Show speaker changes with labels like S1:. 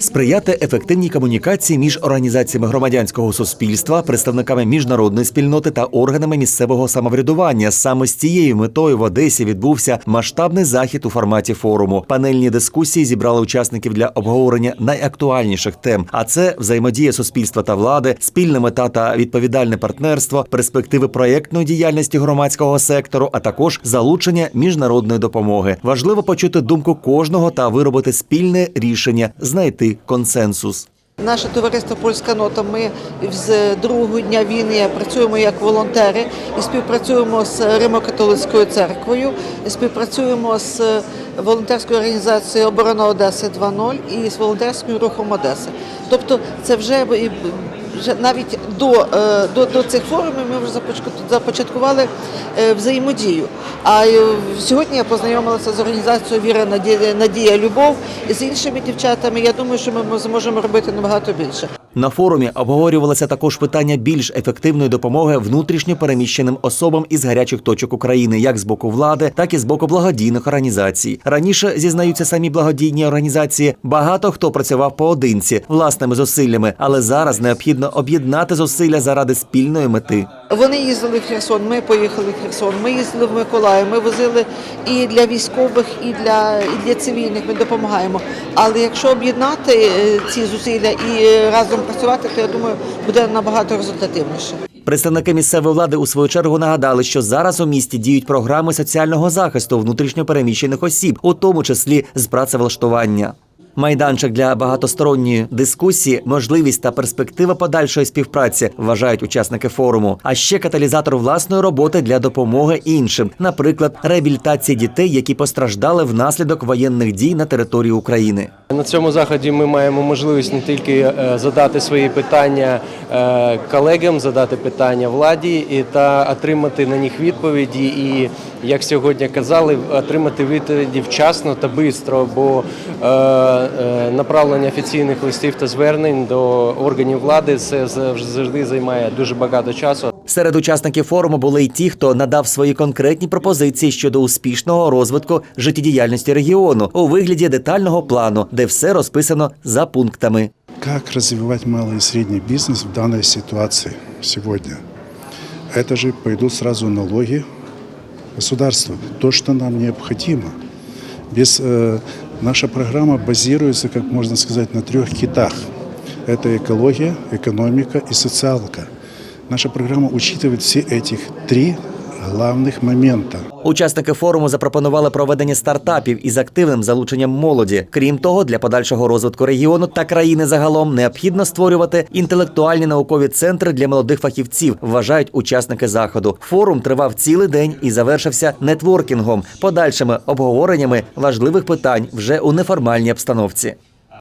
S1: Сприяти ефективній комунікації між організаціями громадянського суспільства, представниками міжнародної спільноти та органами місцевого самоврядування. Саме з цією метою в Одесі відбувся масштабний захід у форматі форуму. Панельні дискусії зібрали учасників для обговорення найактуальніших тем. А це взаємодія суспільства та влади, спільна мета та відповідальне партнерство, перспективи проєктної діяльності громадського сектору, а також залучення міжнародної допомоги. Важливо почути думку кожного та виробити спільне рішення, знайти консенсус.
S2: Наше товариство Польська нота. Ми з другого дня війни працюємо як волонтери і співпрацюємо з Римо-католицькою церквою, і співпрацюємо з волонтерською організацією Оборона Одеси 2.0 і з волонтерським рухом Одеси. Тобто, це вже вже навіть до, е, до, до цих форумів ми вже започаткували е, взаємодію. А е, сьогодні я познайомилася з організацією Віра Надія, Надія Любов і з іншими дівчатами. Я думаю, що ми зможемо робити набагато більше.
S1: На форумі обговорювалося також питання більш ефективної допомоги внутрішньо переміщеним особам із гарячих точок України, як з боку влади, так і з боку благодійних організацій. Раніше зізнаються самі благодійні організації. Багато хто працював поодинці власними зусиллями, але зараз необхідно об'єднати зусилля заради спільної мети.
S2: Вони їздили в Херсон, ми поїхали в Херсон, ми їздили в Миколаїв, ми возили і для військових, і для, і для цивільних ми допомагаємо. Але якщо об'єднати е, ці зусилля і е, разом працювати, то я думаю, буде набагато результативніше.
S1: Представники місцевої влади у свою чергу нагадали, що зараз у місті діють програми соціального захисту внутрішньопереміщених осіб, у тому числі з працевлаштування. Майданчик для багатосторонньої дискусії, можливість та перспектива подальшої співпраці вважають учасники форуму. А ще каталізатор власної роботи для допомоги іншим, наприклад, реабілітації дітей, які постраждали внаслідок воєнних дій на території України.
S3: На цьому заході ми маємо можливість не тільки е, задати свої питання е, колегам, задати питання владі та отримати на них відповіді. І як сьогодні казали, отримати відповіді вчасно та швидко, бо е, направлення офіційних листів та звернень до органів влади це завжди займає дуже багато часу.
S1: Серед учасників форуму були й ті, хто надав свої конкретні пропозиції щодо успішного розвитку життєдіяльності регіону у вигляді детального плану, де все розписано за пунктами.
S4: Как развивать малый и средний бизнес в данной ситуации сегодня? Это же пойдут сразу налоги государства, то, что нам необходимо. Без, э, наша программа базируется, как можно сказать, на трех китах. Это экология, экономика и социалка. Наша программа учитывает все этих три главных момента.
S1: Учасники форуму запропонували проведення стартапів із активним залученням молоді. Крім того, для подальшого розвитку регіону та країни загалом необхідно створювати інтелектуальні наукові центри для молодих фахівців, вважають учасники заходу. Форум тривав цілий день і завершився нетворкінгом, подальшими обговореннями важливих питань вже у неформальній обстановці.